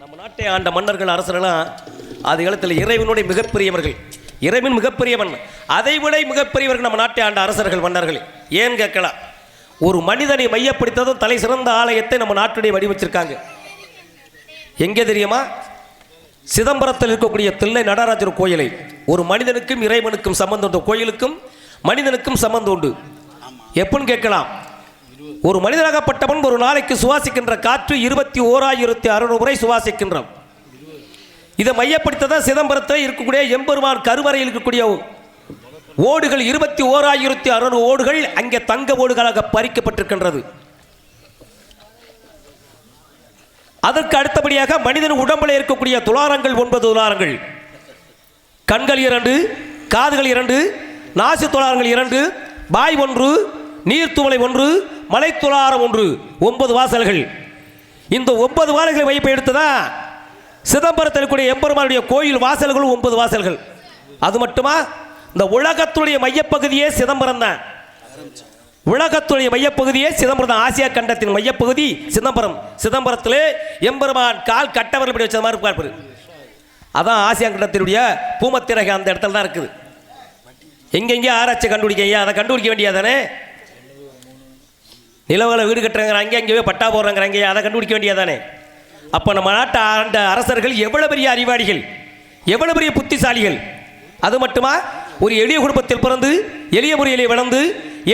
நம்ம நாட்டை ஆண்ட மன்னர்கள் அரசர்களாம் அது காலத்தில் இறைவனுடைய மிகப்பெரியவர்கள். இறைவன் மிகப்பெரியவன். அதை விட மிகப்பெரியவர்கள் நம்ம நாட்டை ஆண்ட அரசர்கள் மன்னர்கள். ஏன் கேட்கலாம் ஒரு மனிதனை மையப்படுத்ததும் தலை சிறந்த ஆலயத்தை நம்ம நாட்டுடைய வடிவச்சிருக்காங்க எங்கே தெரியுமா? சிதம்பரத்தில் இருக்கக்கூடிய தில்லை நடராஜர் கோயிலை. ஒரு மனிதனுக்கும் இறைவனுக்கும் சம்பந்தம் உண்டு கோயிலுக்கும் மனிதனுக்கும் சம்பந்தம் உண்டு. எப்படின்னு கேட்கலாம். ஒரு மனிதனாகப்பட்டவன் ஒரு நாளைக்கு சுவாசிக்கின்ற காற்று இருபத்தி ஓராயிரத்தி அறுநூறு முறை சுவாசிக்கின்றான். இதை மையப்படுத்ததான் சிதம்பரத்தில் இருக்கக்கூடிய எம்பெருமான் கருவறையில் இருக்கக்கூடிய ஓடுகள் இருபத்தி ஓராயிரத்தி அறுநூறு ஓடுகள் அங்கே தங்க ஓடுகளாக பறிக்கப்பட்டிருக்கின்றது. அதற்கு அடுத்தபடியாக மனிதன் உடம்பில் இருக்கக்கூடிய துளாரங்கள் ஒன்பது துளாரங்கள். கண்கள் இரண்டு காதுகள் இரண்டு நாசி துளாரங்கள் இரண்டு பாய் ஒன்று நீர்த்துவளை ஒன்று மலைத்துளாரம் ஒன்று ஒன்பது வாசல்கள். இந்த ஒன்பது வாசல்களை வைப்பை எடுத்துதான் சிதம்பரத்தில் இருக்கக்கூடிய எம்பெருமானுடைய கோயில் வாசல்களும் ஒன்பது வாசல்கள். அது மட்டுமா? இந்த உலகத்துடைய மையப்பகுதியே சிதம்பரம் தான். உலகத்துடைய மையப்பகுதியே சிதம்பரம் தான். ஆசியா கண்டத்தின் மையப்பகுதி சிதம்பரம். சிதம்பரத்திலே எம்பெருமான் கால் கட்டவர்கள் இப்படி வச்ச மாதிரி இருப்பார் அதான் ஆசியா கண்டத்தினுடைய பூமத்திரகை அந்த இடத்துல தான் இருக்குது. எங்கெங்கே ஆராய்ச்சி கண்டுபிடிக்க ஐயா அதை கண்டுபிடிக்க வேண்டியதானே நிலவுகளை வீடு கட்டுறாங்க அங்கே அங்கேயே பட்டா போடுறாங்க அதை கண்டுபிடிக்க வேண்டியதானே அப்போ நம்ம நாட்டு ஆண்ட அரசர்கள் எவ்வளோ பெரிய அறிவாளிகள் எவ்வளோ பெரிய புத்திசாலிகள்? அது மட்டுமா? ஒரு எளிய குடும்பத்தில் பிறந்து எளிய முறையிலே வளர்ந்து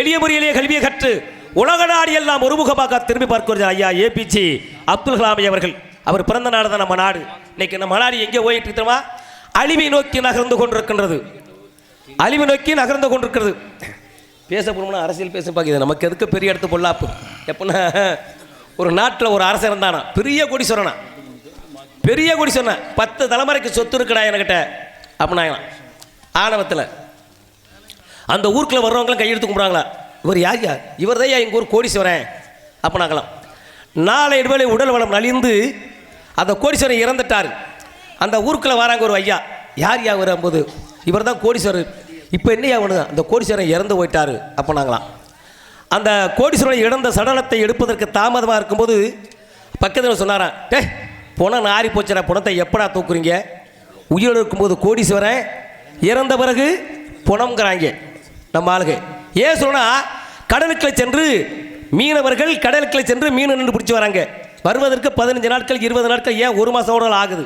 எளிய முறையிலே கல்வியை கற்று உலக நாடு எல்லாம் ஒருமுகமாக திரும்பி பார்க்கிறது ஐயா ஏபிஜே அப்துல் கலாமி அவர்கள். அவர் பிறந்த நாடு தான் நம்ம நாடு. இன்னைக்கு நம்ம நாடு எங்கே போயிட்டு இருக்கிறோமா அழிவை நோக்கி நகர்ந்து கொண்டிருக்கின்றது. அழிவை நோக்கி நகர்ந்து கொண்டிருக்கிறது. பேச போனோம்னா அரசியல் பேச பார்க்குது நமக்கு எதுக்கு பெரிய இடத்து பொல்லாப்பு? எப்படின்னா ஒரு நாட்டில் ஒரு அரசன் இருந்தானா? பெரிய கோடீஸ்வரனா? பெரிய கோடீஸ்வரனா? பத்து தலைமுறைக்கு சொத்து இருக்குடா என்கிட்ட அப்படின்னா ஆணவத்தில். அந்த ஊருக்குள்ள வர்றவங்களாம் கையெழுத்து கும்பிட்றாங்களா? இவர் யார் யார்? இவர் தான் எங்கள் ஊர் கோடீஸ்வரன்? அப்படின்னாங்களாம். நாளை இடுவேளை உடல் வளம் நலிந்து அந்த கோடீஸ்வரன் இறந்துட்டார். அந்த ஊருக்குள்ளே வராங்க ஒரு ஐயா. யார் யா வரும்போது இவர் தான் கோடீஸ்வரர். இப்போ என்ன ஆகணுங்க அந்த கோடீஸ்வரன் இறந்து போயிட்டாரு அப்படின்னாங்களாம் அந்த கோடீஸ்வரன் இழந்த சடலத்தை எடுப்பதற்கு தாமதமாக இருக்கும்போது பக்கத்தில் சொன்னாராம் டே புணம் நாரி போச்சுடா புணத்தை எப்படா தூக்குறீங்க? உயிரோடு இருக்கும்போது கோடீஸ்வரன் இறந்த பிறகு புணம்ங்கிறாங்க நம்ம ஆளுங்க. ஏன் சொன்னால் கடலுக்கில் சென்று மீனவர்கள் கடலுக்கில் சென்று மீன் நின்று பிடிச்சி வராங்க. வருவதற்கு பதினஞ்சு நாட்கள் இருபது நாட்கள் ஏன் ஒரு மாதம் கூட ஆகுது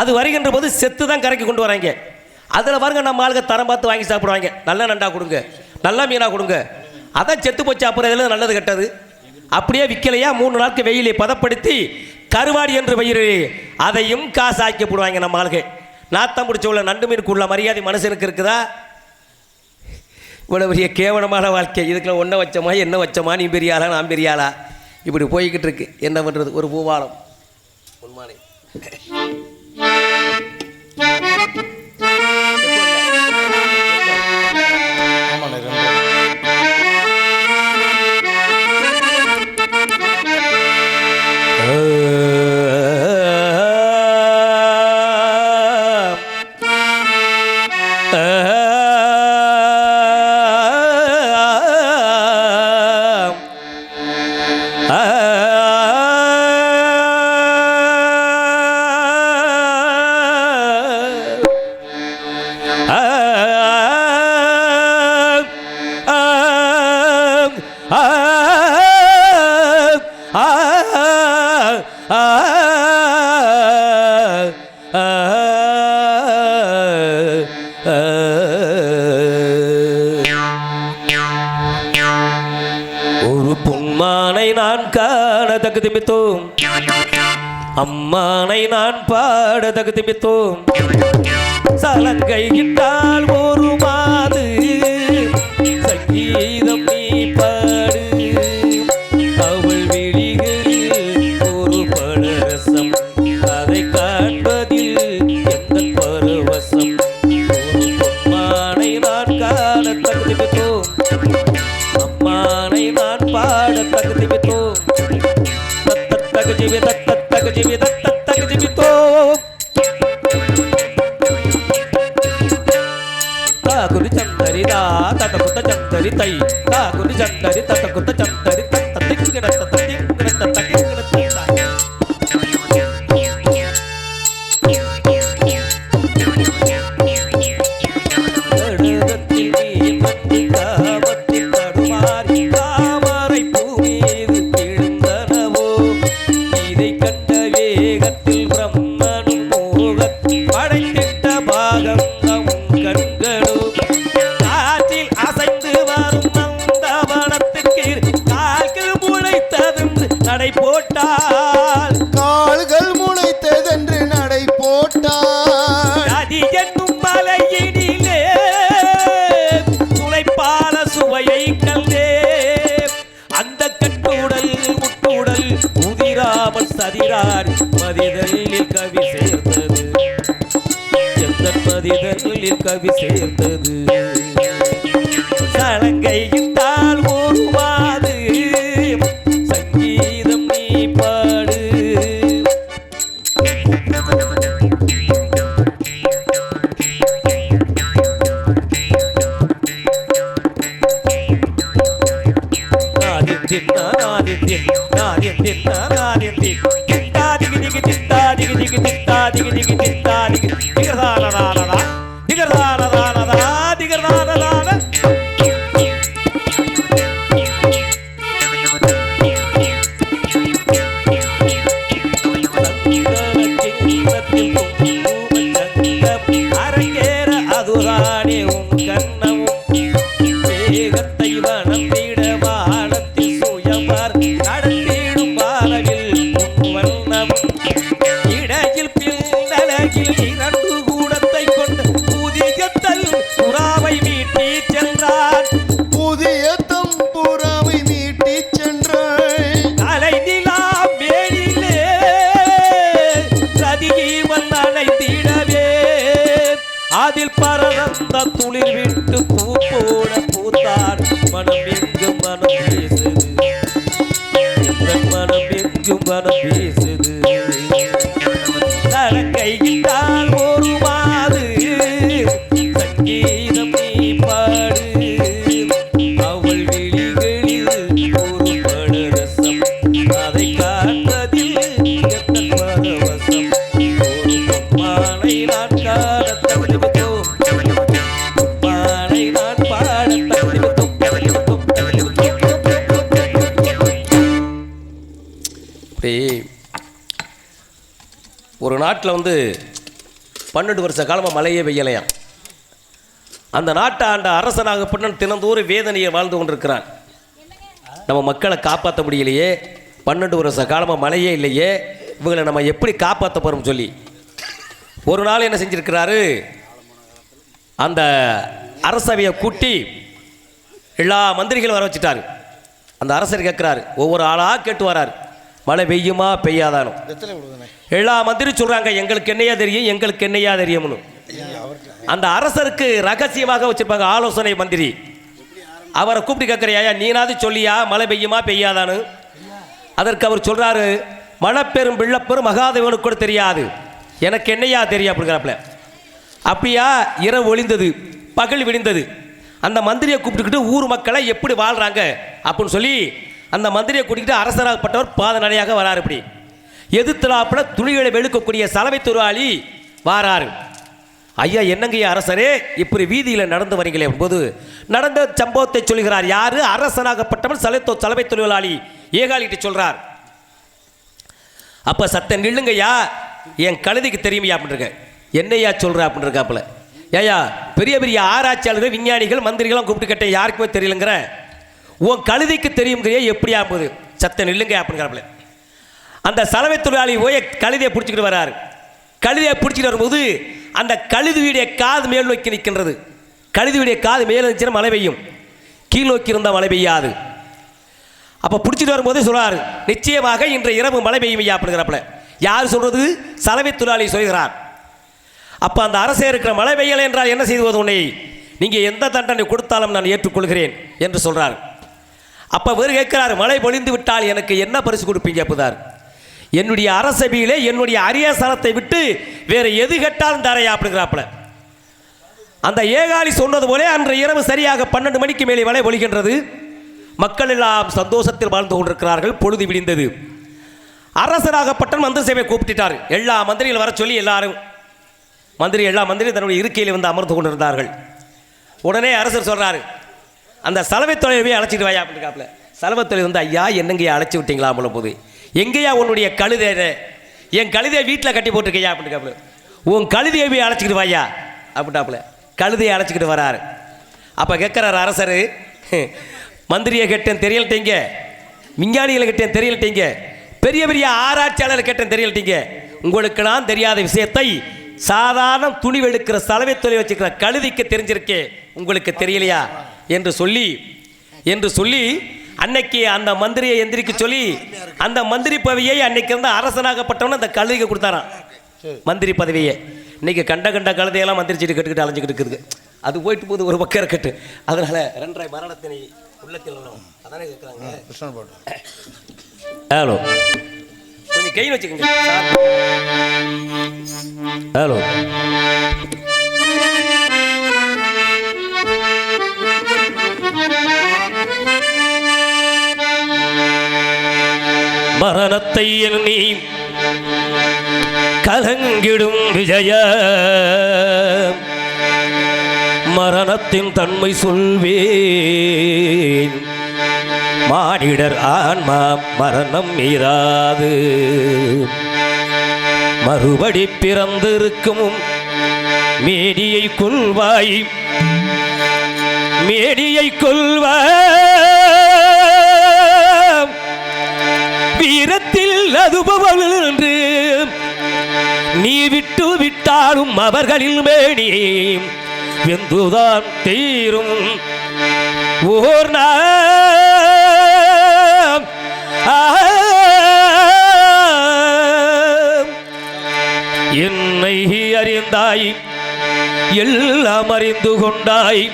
அது வருகின்ற போது செத்து தான் கரைக்கு கொண்டு வராங்க. அதில் பாருங்க நம்ம ஆளுங்க தரம் பார்த்து வாங்கி சாப்பிடுவாங்க. நல்ல நண்டா கொடுங்க. நல்ல மீனாக கொடுங்க. அதான் செத்து போச்சு அப்புறம் இதில் நல்லது கெட்டது? அப்படியே விற்கலையா மூணு நாளுக்கு வெயிலை பதப்படுத்தி கருவாடி என்று பயிர் அதையும் காசாக்கி போடுவாங்க நம்ம ஆளுகை நாத்தம் பிடிச்ச உள்ள நண்டு மீனுக்கு உள்ள மரியாதை மனுஷனுக்கு இருக்குதா? இவ்வளோ பெரிய கேவலமான வாழ்க்கை. இதுக்குள்ள ஒன்றை வச்சோமா என்ன வச்சோமா? நீ பெரியாளா நான் பெரியாளா? இப்படி போய்கிட்டு இருக்கு. என்ன பண்ணுறது ஒரு பூவாலம். உண்மானே பாட தகுதிமித்தோம் சலங்கை இட்டால் 잔다리 கவி சேர்த்தது. எந்த மதிதலில் கவி சேர்த்தது? சலங்கையின் Cuba no piece நாட்டில் வந்து பன்னெண்டு வருஷ காலமாக மழையே பெய்யலையாம். அந்த நாட்டை ஆண்ட அரசனாகப்பட்ட தினந்தோறும் வேதனையை வாழ்ந்து கொண்டிருக்கிறான். நம்ம மக்களை காப்பாற்ற முடியலையே பன்னெண்டு வருஷ காலமாக மழையே இல்லையே இவங்களை நம்ம எப்படி காப்பாற்ற போகிறோம் சொல்லி. ஒரு நாள் என்ன செஞ்சிருக்கிறாரு? அந்த அரசவையை கூட்டி எல்லா மந்திரிகளும் வர வச்சுட்டாரு. அந்த அரசர் கேட்குறாரு ஒவ்வொரு ஆளாக கேட்டு வராரு. மழை பெய்யுமா பெய்யாதானோ? எல்லா மந்திரி சொல்கிறாங்க எங்களுக்கு என்னையா தெரியும் எங்களுக்கு என்னையா தெரியும்னு. அந்த அரசருக்கு ரகசியமாக வச்சுருப்பாங்க ஆலோசனை மந்திரி. அவரை கூப்பிட்டு கேட்குறியா நீனாவது சொல்லியா மழை பெய்யுமா பெய்யாதான்னு? அதற்கு அவர் சொல்கிறாரு மழை பெரும் வெள்ளப்பெரும் மகாதேவனுக்கு கூட தெரியாது. எனக்கு என்னையா தெரியும் அப்படிங்கிறப்பல. அப்படியா இரவு ஒளிந்தது பகல் விடிந்தது. அந்த மந்திரியை கூப்பிட்டுக்கிட்டு ஊர் மக்களை எப்படி வாழ்கிறாங்க அப்படின்னு சொல்லி அந்த மந்திரியை கூட்டிக்கிட்டு அரசராகப்பட்டவர் பாதநடையாக வராரு இப்படி. எதிர்த்தலாப்புல துணிகளை வெளுக்கக்கூடிய சலவை தொழிலாளி வாராரு. ஐயா என்னங்கய்யா அரசரே? இப்படி வீதியில் நடந்து வரீங்களே போது நடந்த சம்பவத்தை சொல்கிறார் யாரு? அரசனாகப்பட்டவன் சலைத்தோ சலவை தொழிலாளி ஏகாலிட்டு சொல்றார். அப்ப சத்த நில்லுங்கய்யா. என் கழுதைக்கு தெரியுமையா அப்படின்ருக்க. என்னையா சொல்கிற அப்படின்னு இருக்காப்புல ஏயா பெரிய பெரிய ஆராய்ச்சியாளர்கள் விஞ்ஞானிகள் மந்திரிகளும் கூப்பிட்டு கேட்டேன் யாருக்குமே தெரியலங்கிற. உன் கழுதைக்கு தெரியுங்கிறிய எப்படியா போகுது? சத்த நில்லுங்க அப்படிங்கிறாப்புல அந்த சலவை தொழிலாளி போய் கழுதியை பிடிச்சிக்கிட்டு வராரு. கழுதியை பிடிச்சிட்டு வரும்போது அந்த கழுதுவியுடைய காது மேல் நோக்கி நிற்கின்றது. கழுதியுடைய காது மேல் இருந்துச்சுன்னா மழை பெய்யும். கீழ் நோக்கி இருந்தால் மழை பெய்யாது. அப்போ பிடிச்சிட்டு வரும்போது சொல்கிறார் நிச்சயமாக இன்று இரவு மழை பெய்யும் ஐயா அப்படிங்கிறப்பல. யார் சொல்கிறது சலவை தொழிலாளி சொல்கிறார். அப்போ அந்த அரசே இருக்கிற மழை பெய்யலை என்றால் என்ன செய்வது உன்னை? நீங்கள் எந்த தண்டனை கொடுத்தாலும் நான் ஏற்றுக்கொள்கிறேன் என்று சொல்கிறார் அப்போ வேறு கேட்கிறார் மழை பொழிந்து விட்டால் எனக்கு என்ன பரிசு கொடுப்பீங்க? அப்போதார். என்னுடைய அரசபையிலே என்னுடைய அரியாசனத்தை விட்டு வேற எது கேட்டாலும் தரையா அப்படிங்கிறாப்புல. அந்த ஏகாலி சொன்னது போல அன்று இரவு சரியாக பன்னெண்டு மணிக்கு மேலே வலை ஒழிகின்றது. மக்கள் எல்லாம் சந்தோஷத்தில் வாழ்ந்து கொண்டிருக்கிறார்கள் பொழுது விடிந்தது. அரசராகப்பட்ட மந்திரி சேவை கூப்பிட்டுட்டார். எல்லா மந்திரிகள் வர சொல்லி எல்லாரும் மந்திரி எல்லா மந்திரி தன்னுடைய இருக்கையில் வந்து அமர்ந்து கொண்டிருந்தார்கள். உடனே அரசர் சொல்றாரு அந்த சலவை தொழிலை அழைச்சிட்டு வாயா அப்படிங்காப்புல சலவை தொழில் வந்து ஐயா என்னங்கய்யா அழைச்சி விட்டீங்களா? போல போது எங்கேயா உன்னுடைய கழுதை என் கழுதையை வீட்டில் கட்டி போட்டிருக்கையா? அப்படின்னு உன் கழுதையை போய் அழைச்சிக்கிட்டு வாயா? அப்படின்ட்டாப்புல கழுதையை அழைச்சிக்கிட்டு வராரு. அப்போ கேட்குறாரு அரசர் மந்திரியை கேட்டேன் தெரியலட்டீங்க. விஞ்ஞானிகளை கேட்டேன் தெரியலட்டீங்க. பெரிய பெரிய ஆராய்ச்சியாளர் கேட்டேன் தெரியலட்டீங்க. உங்களுக்கெல்லாம் தெரியாத விஷயத்தை சாதாரண துணி வெளுக்கிற சலவை தொழில் வச்சுக்கிற கழுதிக்கு தெரிஞ்சிருக்கே. உங்களுக்கு தெரியலையா? என்று சொல்லி என்று சொல்லி அன்னைக்கு அந்த மந்திரியை எந்திரிக்க சொல்லி அந்த மந்திரி பதவியை அன்னைக்கு இருந்த அரசனாகப்பட்டவன அந்த கழுதைக்கு கொடுத்தாராம். மந்திரி பதவியை. இன்னைக்கு கண்ட கண்ட கழுதையெல்லாம் மந்திரிச்சிட்டு கட்டுக்கிட்டு அலைஞ்சிக்கிட்டு இருக்குது. அது போயிட்டு போகுது ஒரு பக்கம் இருக்கட்டு அதனால ரெண்டரை மரணத்தினை உள்ளத்தில். அதானே கேட்குறாங்க கிருஷ்ணன் பாட்டு. ஹலோ கொஞ்சம் கை வச்சுக்கோங்க. ஹலோ மரணத்தை எண்ணி கலங்கிடும் விஜய. மரணத்தின் தன்மை சொல்வேன். மானிடர் ஆன்மா மரணம் மீறாது. மறுபடி பிறந்திருக்கும் மேடியை கொள்வாய் மேடியை கொள்வாய் வீரத்தில் அதுபவள் என்று நீ விட்டு விட்டாலும் அவர்களில் மேடி வெந்துதான் தீரும். ஓர் நாம். என்னை அறிந்தாய் எல்லாம் அறிந்து கொண்டாய்.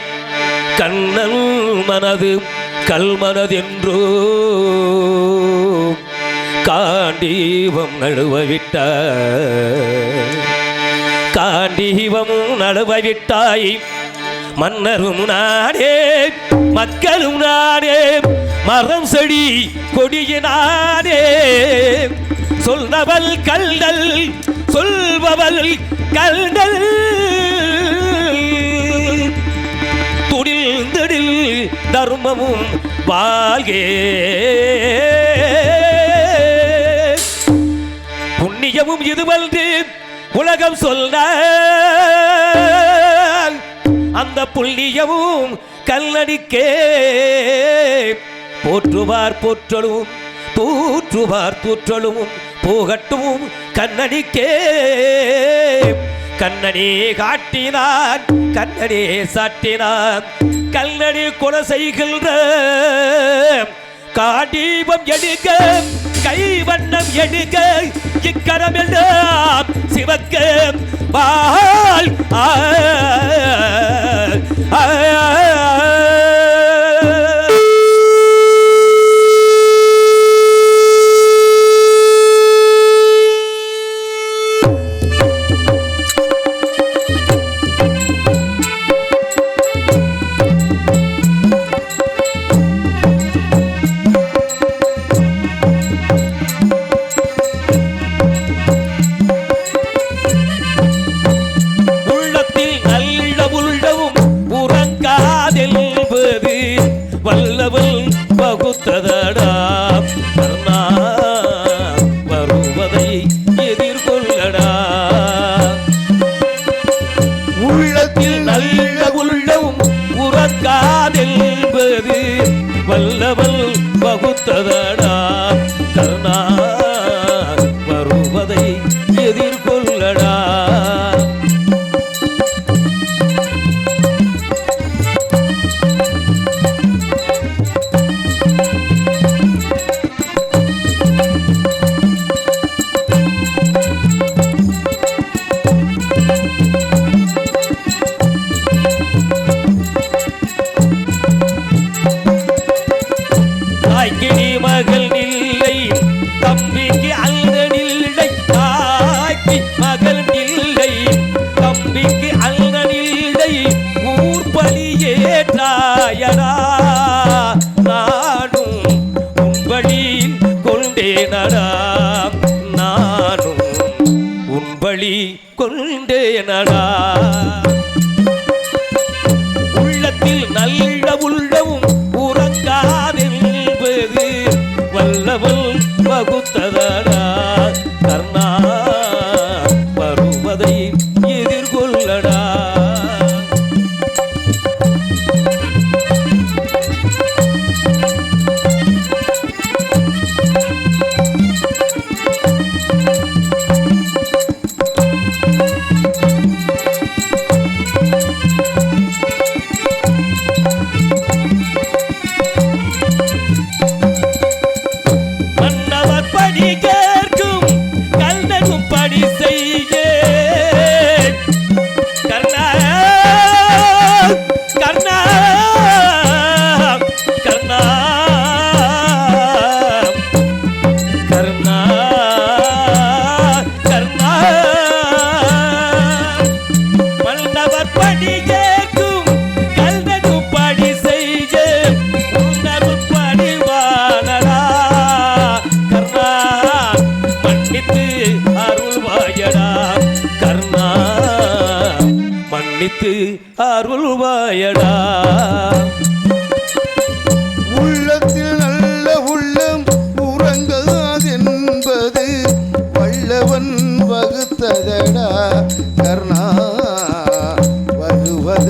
கண்ணன் மனது கல்மனதென்றோ காண்டீபம் நழுவ விட்ட நழுவவிட்டாய் மன்னரும் நாடே மக்களும் நாடே மரம் செடி கொடியினானே சொல்பவள் கல்தல் சொல்பவள் கல்தல். துடில் திடில் தர்மமும் வாழ்கே. புண்ணியமும் இதுவன்று உலகம் சொல்ல அந்த புள்ளியமும் கல்லடிக்கே. போற்றுவார் போற்றலும் தூற்றுவார் தூற்றலும் போகட்டும் கண்ணடிக்கே. கண்ணனே காட்டினான் கண்ணனே சாட்டினான் கல்லடி கொலை செய்கின்ற காடீபம் எடுக்க கைவண்ணம் எடுக்க இக்கரம் எல்லாம் சிவக்க பால் ஆ,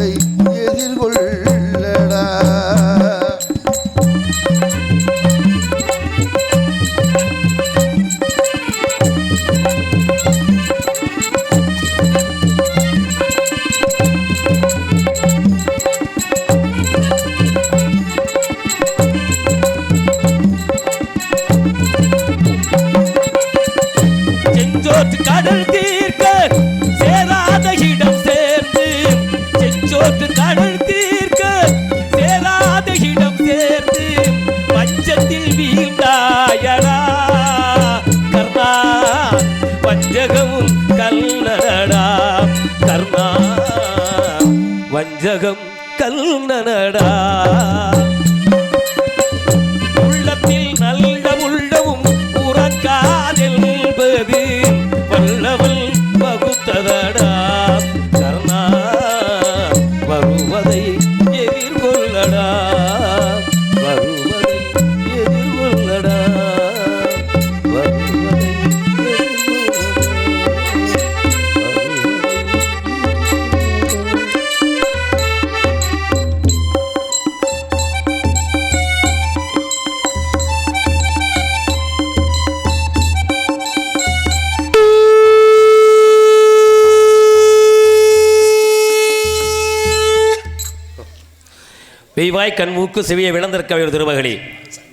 way. வஞ்சகம் கல்லடா வெய்வாய் கண்மூக்கு செவியை விளந்திருக்க திருமகளே.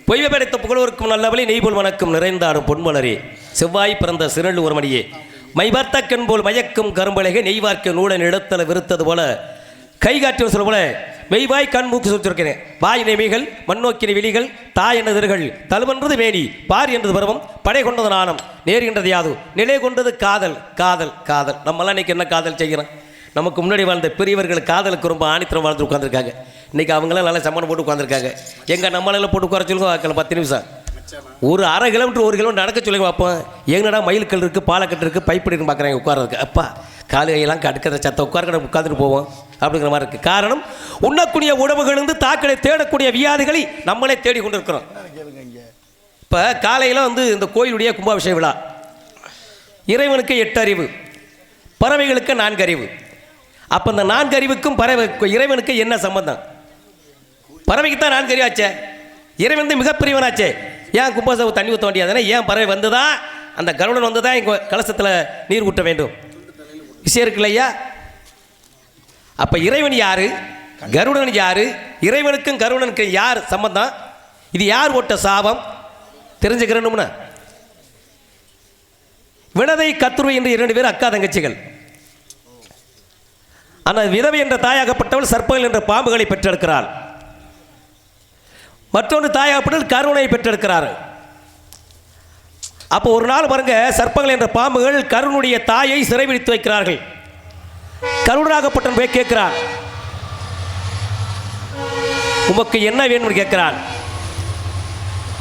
பொய்வை படைத்த புகழோருக்கும் நல்லவளை நெய்போல் வணக்கம் நிறைந்தாரும் பொன்மலரே. செவ்வாய் பிறந்த சிறல் உரமணியே மைபார்த்த கண் போல் மயக்கும் கரும்பலகை நெய்வார்க்க நூலை இடத்தல விருத்தது போல கை காற்று சொல்ல போல மெய்வாய் கண் மூக்கு சொல்லிருக்கிறேன் வாய் நெமைகள் மண்ணோக்கின விழிகள் தாய் என்னதர்கள் தலுவன்றது மேனி பார் என்றது பருவம் படை கொண்டது நாணம் நேர்கின்றது யாது நிலை கொண்டது காதல் காதல் காதல். நம்மளாம் இன்னைக்கு என்ன காதல் செய்கிறோம்? நமக்கு முன்னாடி வாழ்ந்த பெரியவர்கள் காதலுக்கு ரொம்ப ஆணித்தரம் வாழ்ந்து உட்காந்துருக்காங்க இன்றைக்கி அவங்களாம் நல்லா சம்மணம் போட்டு உட்காந்துருக்காங்க எங்கள் நம்மளால போட்டு உட்கார சொல்லுங்க பத்து நிமிஷம். ஒரு அரை கிலோமீட்டர் ஒரு கிலோமீட்டர் நடக்க சொல்லி பார்ப்போம் எங்கடா மயில்கல் இருக்குது பாலக்கட்டு இருக்குது பைப்பிடின்னு பார்க்குறாங்க உட்காரதுக்கு அப்பா காலு கையெல்லாம் கடுக்கிற சத்த உட்கார கடை உட்காந்துட்டு போவோம் அப்படிங்கிற மாதிரி இருக்குது காரணம் உண்ணக்கூடிய உணவுகளிலிருந்து தாக்களை தேடக்கூடிய வியாதிகளை நம்மளே தேடி கொண்டிருக்கிறோம் இப்போ காலையில் வந்து இந்த கோயிலுடைய கும்பாபிஷேக விழா. இறைவனுக்கு எட்டு அறிவு பறவைகளுக்கு நான்கு அறிவு. அப்போ இந்த நான்கு அறிவுக்கும் பறவை இறைவனுக்கு என்ன சம்பந்தம்? பறவைக்கு தான் நான் தெரியாச்சே இறைவன் வந்து மிகப்பெரியவனாச்சே. ஏன் கும்பாசவு தண்ணி ஊற்ற வேண்டியதுன்னா ஏன் பறவை வந்து தான் அந்த கருடன் வந்து தான் இங்கே கலசத்தில் நீர் ஊட்ட வேண்டும். விஷயம் இருக்கு இல்லையா அப்போ இறைவன் யார்? கருடன் யார்? இறைவனுக்கும் கருடனுக்கும் யார் சம்பந்தம்? இது யார் ஓட்ட சாபம்? தெரிஞ்சுக்கிறனும்னு. வினதை கத்துருவை என்று இரண்டு பேர் அக்கா தங்கச்சிகள். ஆனால் விதவை என்ற தாயாகப்பட்டவள் சர்ப்பங்கள் என்ற பாம்புகளை பெற்றெடுக்கிறாள். மற்றொன்று தாயாகப்பட்டவள் கருணை பெற்றிருக்கிறார் அப்போ ஒரு நாள் பாருங்க சர்ப்பங்கள் என்ற பாம்புகள் கருணுடைய தாயை சிறைபிடித்து வைக்கிறார்கள். கருணாகப்பட்டன் போய் கேட்கிறான். உமக்கு என்ன வேணும்னு கேட்கிறான்.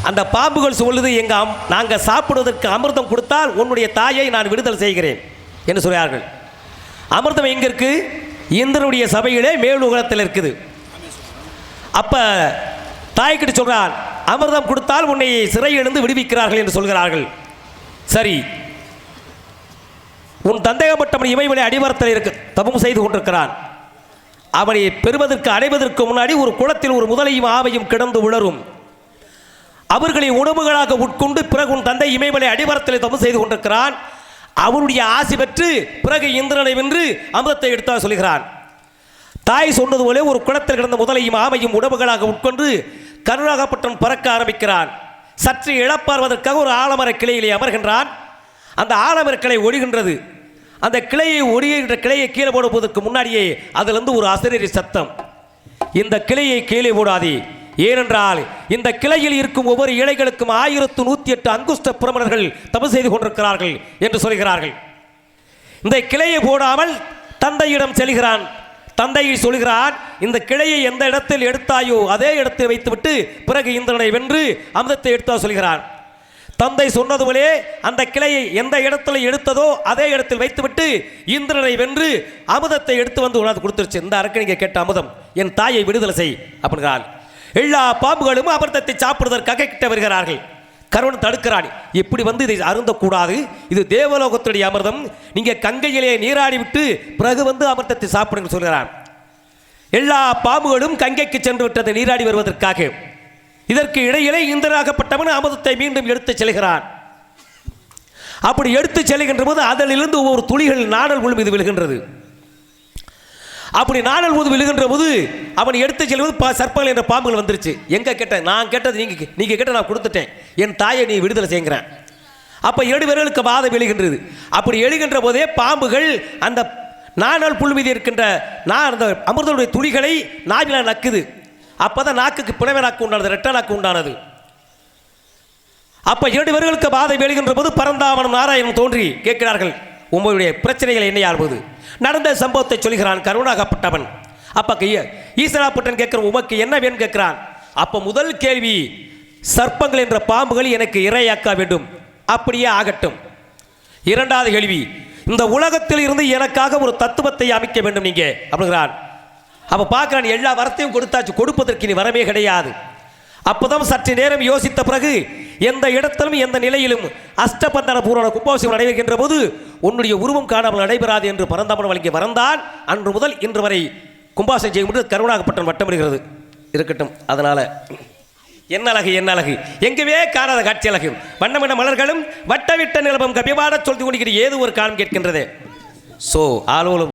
அந்த பாம்புகள் சொல்லுது எங்க அம் நாங்கள் சாப்பிடுவதற்கு அமிர்தம் கொடுத்தால் உன்னுடைய தாயை நான் விடுதலை செய்கிறேன் என்று சொல்கிறார்கள். அமிர்தம் எங்க இருக்கு? இந்திரனுடைய சபையிலே மேலுகலத்தில் இருக்குது. அப்போ தாய்கிட்ட சொல்கிறான் அமிர்தம் கொடுத்தால் உன்னை சிறையிலிருந்து விடுவிக்கிறார்கள் என்று சொல்கிறார்கள். சரி. உன் தந்தேகப்பட்டவன் இமைவெளி அடிவரத்தில் இருக்கு தபம் செய்து கொண்டிருக்கிறான். அவனை பெறுவதற்கு அடைவதற்கு முன்னாடி ஒரு குளத்தில் ஒரு முதலையும் ஆவையும் கிடந்து உளரும் அவர்களை உணவுகளாக உட்கொண்டு பிறகு உன் தந்தை இமைமலை அடிவரத்தில் தபம் செய்து கொண்டிருக்கிறான். அவனுடைய ஆசி பெற்று பிறகு இந்திரனை வென்று அமிர்தத்தை எடுத்தால் சொல்கிறான். தாய் சொன்னது போல ஒரு குளத்தில் கிடந்த முதலையும் ஆமையும் உடம்புகளாக உட்கொண்டு கருணாகப்பட்டம் பறக்க ஆரம்பிக்கிறான். சற்று இழப்பார்வதற்காக ஒரு ஆலமர கிளையிலே அமர்கின்றான். அந்த ஆலமர கிளை ஒடுகின்றது. அந்த கிளையை ஒடுகின்ற கிளையை கீழே போடுவதற்கு முன்னாடியே அதிலிருந்து ஒரு அசரீரி சத்தம். இந்த கிளையை கீழே போடாதே. ஏனென்றால் இந்த கிளையில் இருக்கும் ஒவ்வொரு இலைகளுக்கும் ஆயிரத்து நூற்றி எட்டு அங்குஷ்ட பிரமணர்கள் தபு செய்து கொண்டிருக்கிறார்கள் என்று சொல்கிறார்கள். இந்த கிளையை போடாமல் தந்தையிடம் செல்கிறான். தந்தையை சொல்கிறான் இந்த கிளையை எந்த இடத்தில் எடுத்தாயோ அதே இடத்தில் வைத்துவிட்டு பிறகு இந்திரனை வென்று அமிர்தத்தை எடுத்தா சொல்கிறான் தந்தை சொன்னது போலே அந்த கிளையை எந்த இடத்துல எடுத்ததோ அதே இடத்தில் வைத்துவிட்டு இந்திரனை வென்று அமுதத்தை எடுத்து வந்து உணர்ந்து கொடுத்துருச்சு. இந்த அரக்கணிங்க கேட்ட அமுதம் என் தாயை விடுதலை செய் அப்படிங்கிறார் எல்லா பாம்புகளும் அமிர்தத்தை சாப்பிடுவதற்காக கிட்ட வருகிறார்கள். கருவன் தடுக்கிறான். இப்படி வந்து இதை அருந்தக்கூடாது. இது தேவலோகத்துடைய அமிர்தம். நீங்கள் கங்கையிலே நீராடி விட்டு பிறகு வந்து அமிர்தத்தை சாப்பிடுங்க சொல்கிறான் எல்லா பாம்புகளும் கங்கைக்கு சென்று விட்டது நீராடி வருவதற்காக. இதற்கு இடையிலே இந்திராகப்பட்டவன் அமிர்தத்தை மீண்டும் எடுத்துச் செல்கிறான். அப்படி எடுத்துச் செல்கின்ற போது அதிலிருந்து ஒவ்வொரு துளிகள் நாடல் உள் மீது விழுகின்றது. அப்படி நாடல் போது விழுகின்ற போது அவன் எடுத்து செல்வது பா சர்ப்பங்கள் என்ற பாம்புகள் வந்துருச்சு. எங்கே கேட்டேன் நான் கேட்டது நீங்கள் நீங்கள் கேட்ட நான் கொடுத்துட்டேன். என் தாயை நீ விடுதலை செய்கிறேன் அப்போ ஏழு பேர்களுக்கு வாதம் எழுகின்றது. அப்படி எழுகின்ற போதே பாம்புகள் அந்த நாணல் புல் மீது இருக்கின்ற நான் அந்த அமிர்தனுடைய துளிகளை நாவில நக்குது. அப்பதான் நாக்குக்கு பிணவை நாக்கு உண்டானது ரெட்ட நாக்கு உண்டானது. அப்போ இரண்டு பேர்களுக்கு பாதை எழுகின்ற போது பரந்தாமனும் நாராயணன் தோன்றி கேட்கிறார்கள் உங்களுடைய பிரச்சனைகள் என்ன ஆகுது நடந்த சம்பவத்தை சொல்கிறான் கருணாகப்பட்டவன். அப்போ கைய ஈசனாப்பட்டன் கேட்குற உமக்கு என்ன வேணும்? கேட்கிறான். அப்போ முதல் கேள்வி சர்ப்பங்கள் என்ற பாம்புகள் எனக்கு இரையாக்க வேண்டும். அப்படியே ஆகட்டும். இரண்டாவது கேள்வி இந்த உலகத்தில் இருந்து எனக்காக ஒரு தத்துவத்தை அமைக்க வேண்டும் நீங்க. அப்படிங்கிறான். அப்போ பார்க்குறான் எல்லா வரத்தையும் கொடுத்தாச்சு கொடுப்பதற்கு இனி வரவே கிடையாது. அப்போதான் சற்று நேரம் யோசித்த பிறகு எந்த இடத்திலும் எந்த நிலையிலும் அஷ்டபந்தன பூரண கும்பாபிஷேகம் நடைபெறுகின்ற போது உன்னுடைய உருவம் காணாமல் நடைபெறாது என்று பரந்தாமன் வழங்கி வரந்தான் அன்று முதல் இன்று வரை கும்பாசம் செய்யும் என்று கருணாகப்பட்டன் வட்டமிடுகிறது. இருக்கட்டும் அதனால் என்ன அழகு என்ன அழகு? எங்கவே காணாத காட்சி அழகு. வண்ணமிட மலர்களும் வட்டவிட்ட நிலபம் கபிபாட சொல்லி கொண்டிருக்கிற ஏது ஒரு காலம் கேட்கின்றது. ஸோ ஆலோலம்